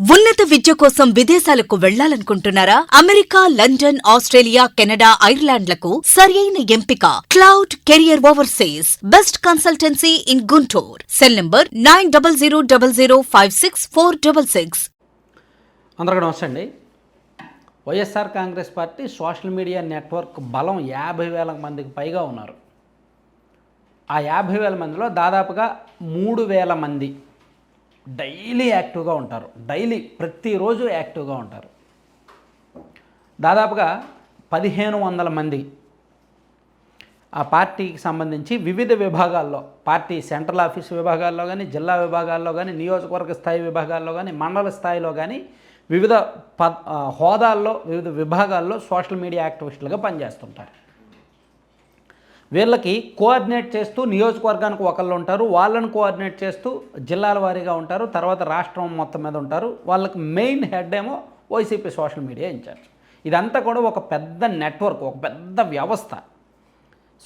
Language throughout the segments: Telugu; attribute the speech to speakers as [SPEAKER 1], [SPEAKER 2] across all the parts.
[SPEAKER 1] ఉన్నత విద్య కోసం విదేశాలకు వెళ్ళాలనుకుంటున్నారా? అమెరికా లండన్ ఆస్ట్రేలియా కెనడా ఐర్లాండ్లకు సరియైన ఎంపిక. Cloud career overseas. Best consultancy in Guntur. Cell number nine double zero double zero five six four double six.
[SPEAKER 2] అందరికీ నమస్తే అండి. YSR Congress party social media network బలం యాభై వేల మందికి పైగా ఉన్నారు. ఆ యాభై వేల మందిలో దాదాపుగా మూడు వేల మంది డైలీ యాక్టివ్గా ఉంటారు. డైలీ ప్రతిరోజు యాక్టివ్గా ఉంటారు. దాదాపుగా పదిహేను వందల మంది ఆ పార్టీకి సంబంధించి వివిధ విభాగాల్లో పార్టీ సెంట్రల్ ఆఫీస్ విభాగాల్లో కానీ జిల్లా విభాగాల్లో కానీ నియోజకవర్గ స్థాయి విభాగాల్లో కానీ మండల స్థాయిలో కానీ వివిధ ప హోదాల్లో వివిధ విభాగాల్లో సోషల్ మీడియా యాక్టివిస్టులుగా పనిచేస్తుంటారు. వీళ్ళకి కోఆర్డినేట్ చేస్తూ నియోజకవర్గానికి ఒకళ్ళు ఉంటారు వాళ్ళని కోఆర్డినేట్ చేస్తూ జిల్లాల వారీగా ఉంటారు తర్వాత రాష్ట్రం మొత్తం మీద ఉంటారు. వాళ్ళకి మెయిన్ హెడ్ ఏమో YCP social media in charge ఇదంతా కూడా ఒక పెద్ద నెట్వర్క్ ఒక పెద్ద వ్యవస్థ.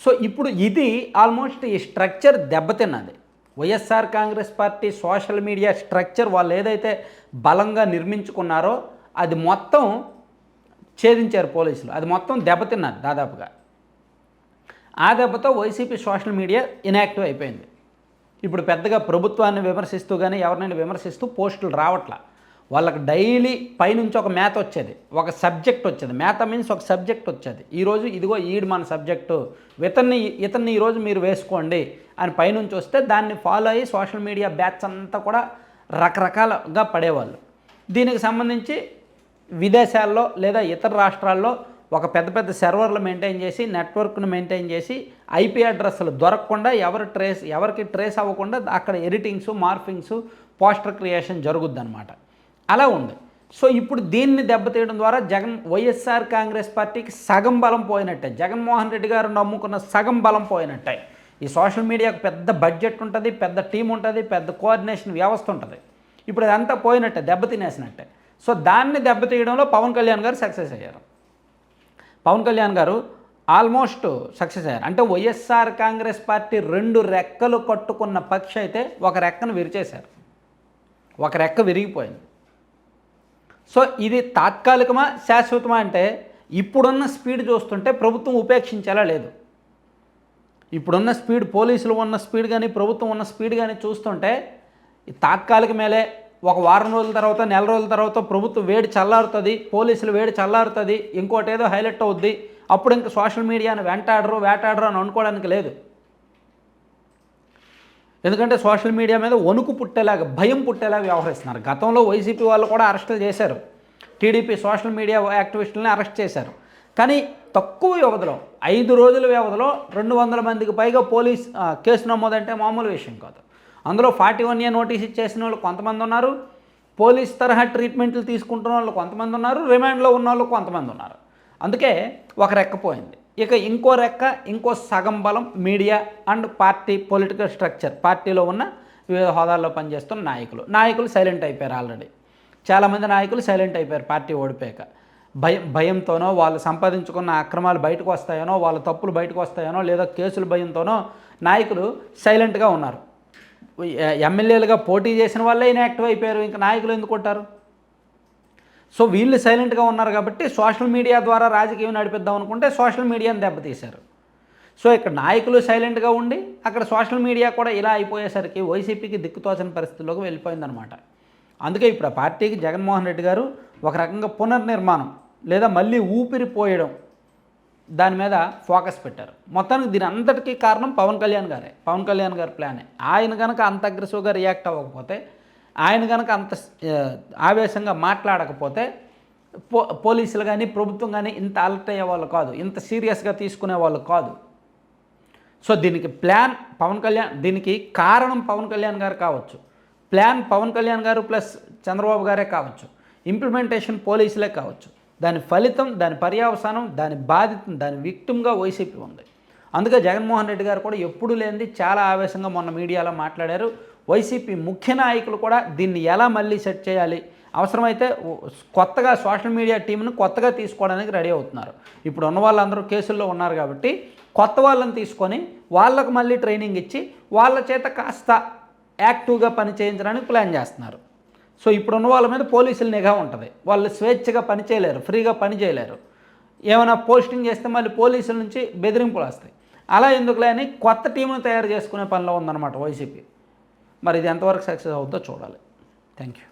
[SPEAKER 2] సో ఇప్పుడు ఇది ఆల్మోస్ట్ ఈ స్ట్రక్చర్ దెబ్బతిన్నది. YSR Congress party social media structure వాళ్ళు ఏదైతే బలంగా నిర్మించుకున్నారో అది మొత్తం ఛేదించారు పోలీసులు. అది మొత్తం దెబ్బతిన్నది దాదాపుగా. ఆ దెబ్బతో వైసీపీ సోషల్ మీడియా ఇన్యాక్టివ్ అయిపోయింది. ఇప్పుడు పెద్దగా ప్రభుత్వాన్ని విమర్శిస్తూ కానీ ఎవరినైనా విమర్శిస్తూ పోస్టులు రావట్లా. వాళ్ళకి డైలీ పైనుంచి ఒక మేత వచ్చేది ఒక సబ్జెక్ట్ వచ్చేది. మేత మీన్స్ ఒక సబ్జెక్ట్ వచ్చేది. ఈరోజు ఇదిగో ఈడు మన సబ్జెక్టు ఇతన్ని ఇతన్ని ఈరోజు మీరు వేసుకోండి అని పైనుంచి వస్తే దాన్ని ఫాలో అయ్యి సోషల్ మీడియా బ్యాచ్ అంతా కూడా రకరకాలుగా పడేవాళ్ళు. దీనికి సంబంధించి విదేశాల్లో లేదా ఇతర రాష్ట్రాల్లో ఒక పెద్ద పెద్ద సర్వర్లు మెయింటైన్ చేసి నెట్వర్క్ను మెయింటైన్ చేసి ఐపీ అడ్రస్లు దొరకకుండా ఎవరు ట్రేస్ ఎవరికి ట్రేస్ అవ్వకుండా అక్కడ ఎడిటింగ్స్ మార్ఫింగ్స్ పోస్టర్ క్రియేషన్ జరుగుద్ది అనమాట అలా ఉంది. సో ఇప్పుడు దీన్ని దెబ్బతీయడం ద్వారా జగన్ వైఎస్ఆర్ కాంగ్రెస్ పార్టీకి సగం బలం పోయినట్టే. జగన్మోహన్ రెడ్డి గారు నమ్ముకున్న సగం బలం పోయినట్టే. ఈ సోషల్ మీడియాకు పెద్ద బడ్జెట్ ఉంటుంది పెద్ద టీం ఉంటుంది పెద్ద కోఆర్డినేషన్ వ్యవస్థ ఉంటుంది. ఇప్పుడు అదంతా పోయినట్టే దెబ్బతినేసినట్టే సో దాన్ని దెబ్బతీయడంలో పవన్ కళ్యాణ్ గారు సక్సెస్ అయ్యారు. పవన్ కళ్యాణ్ గారు ఆల్మోస్ట్ సక్సెస్ అయ్యారు. అంటే వైఎస్ఆర్ కాంగ్రెస్ పార్టీ రెండు రెక్కలు కట్టుకున్న పక్ష అయితే ఒక రెక్కను విరిచేశారు. ఒక రెక్క విరిగిపోయింది. సో ఇది తాత్కాలికమా శాశ్వతమా అంటే ఇప్పుడున్న స్పీడ్ చూస్తుంటే ప్రభుత్వం ఉపేక్షించేలా లేదు. ఇప్పుడున్న స్పీడ్ పోలీసులు ఉన్న స్పీడ్ కానీ ప్రభుత్వం ఉన్న స్పీడ్ కానీ చూస్తుంటే ఈ తాత్కాలిక మేలే ఒక వారం రోజుల తర్వాత నెల రోజుల తర్వాత ప్రభుత్వం వేడి చల్లారుతుంది పోలీసులు వేడి చల్లారుతుంది ఇంకోటి ఏదో హైలైట్ అవుద్ది అప్పుడు ఇంకా సోషల్ మీడియాను వెంటాడరు వేటాడరు అని అనుకోవడానికి లేదు. ఎందుకంటే సోషల్ మీడియా మీద వణుకు పుట్టేలాగా భయం పుట్టేలాగా వ్యవహరిస్తున్నారు. గతంలో వైసీపీ వాళ్ళు కూడా అరెస్టులు చేశారు. టీడీపీ సోషల్ మీడియా యాక్టివిస్టులని అరెస్ట్ చేశారు. కానీ తక్కువ వ్యవధిలో ఐదు రోజుల వ్యవధిలో రెండు వందల మందికి పైగా పోలీస్ కేసు నమోదంటే మామూలు విషయం కాదు. అందులో ఫార్టీ వన్ ఇయర్ నోటీస్ ఇచ్చేసిన వాళ్ళు కొంతమంది ఉన్నారు. పోలీస్ తరహా ట్రీట్మెంట్లు తీసుకుంటున్న వాళ్ళు కొంతమంది ఉన్నారు. రిమాండ్లో ఉన్న వాళ్ళు కొంతమంది ఉన్నారు. అందుకే ఒక రెక్క పోయింది. ఇక ఇంకో రెక్క ఇంకో సగం బలం media and party political structure పార్టీలో ఉన్న వివిధ హోదాల్లో పనిచేస్తున్న నాయకులు. నాయకులు సైలెంట్ అయిపోయారు ఆల్రెడీ. చాలామంది నాయకులు సైలెంట్ అయిపోయారు పార్టీ ఓడిపోయాక. భయం భయంతోనో వాళ్ళు సంపాదించుకున్న అక్రమాలు బయటకు వస్తాయనో వాళ్ళ తప్పులు బయటకు వస్తాయనో లేదా కేసుల భయంతోనో నాయకులు సైలెంట్గా ఉన్నారు. ఎమ్మెల్యేలుగా పోటీ చేసిన వాళ్ళే ఇన్యాక్టివ్ అయిపోయారు. ఇంకా నాయకులు ఎందుకు ఉంటారు సో వీళ్ళు సైలెంట్గా ఉన్నారు కాబట్టి సోషల్ మీడియా ద్వారా రాజకీయం నడిపిద్దాం అనుకుంటే సోషల్ మీడియాని దెబ్బతీశారు. సో ఇక్కడ నాయకులు సైలెంట్గా ఉండి అక్కడ సోషల్ మీడియా కూడా ఇలా అయిపోయేసరికి వైసీపీకి దిక్కుతోచని పరిస్థితుల్లోకి వెళ్ళిపోయిందనమాట. అందుకే ఇప్పుడు ఆ పార్టీకి జగన్మోహన్ రెడ్డి గారు ఒక రకంగా పునర్నిర్మాణం లేదా మళ్ళీ ఊపిరి పోయడం దాని మీద ఫోకస్ పెట్టారు. మొత్తానికి దీని అంతటికీ కారణం పవన్ కళ్యాణ్ గారే. పవన్ కళ్యాణ్ గారి ప్లానే. ఆయన కనుక అంత అగ్రెసివ్గా రియాక్ట్ అవ్వకపోతే ఆయన కనుక అంత ఆవేశంగా మాట్లాడకపోతే పో పోలీసులు కానీ ప్రభుత్వం కానీ ఇంత అలర్ట్ అయ్యే వాళ్ళు కాదు. ఇంత సీరియస్గా తీసుకునే వాళ్ళు కాదు. సో దీనికి ప్లాన్ పవన్ కళ్యాణ్ దీనికి కారణం పవన్ కళ్యాణ్ గారు కావచ్చు. ప్లాన్ పవన్ కళ్యాణ్ గారు ప్లస్ చంద్రబాబు గారే కావచ్చు. ఇంప్లిమెంటేషన్ పోలీసులే కావచ్చు. దాని ఫలితం దాని పర్యవసానం దాని బాధితం దాని విక్టిమ్గా వైసీపీ ఉంది. అందుకే జగన్మోహన్ రెడ్డి గారు కూడా ఎప్పుడు లేనిది చాలా ఆవేశంగా మొన్న మీడియాలో మాట్లాడారు. వైసీపీ ముఖ్య నాయకులు కూడా దీన్ని ఎలా మళ్ళీ సెట్ చేయాలి? అవసరమైతే కొత్తగా సోషల్ మీడియా టీంను కొత్తగా తీసుకోవడానికి రెడీ అవుతున్నారు. ఇప్పుడు ఉన్న వాళ్ళందరూ కేసుల్లో ఉన్నారు కాబట్టి కొత్త వాళ్ళని తీసుకొని వాళ్ళకు మళ్ళీ ట్రైనింగ్ ఇచ్చి వాళ్ళ చేత కాస్త యాక్టివ్గా పని చేయించడానికి ప్లాన్ చేస్తున్నారు. సో ఇప్పుడున్న వాళ్ళ మీద పోలీసులు నిఘా ఉంటుంది. వాళ్ళు స్వేచ్ఛగా పని చేయలేరు ఫ్రీగా పని చేయలేరు. ఏమైనా పోస్టింగ్ చేస్తే మళ్ళీ పోలీసుల నుంచి బెదిరింపులు వస్తాయి. అలా ఎందుకులే అని కొత్త టీమును తయారు చేసుకునే పనిలో ఉందన్నమాట వైసీపీ. మరి ఇది ఎంతవరకు సక్సెస్ అవుతుందో చూడాలి. Thank you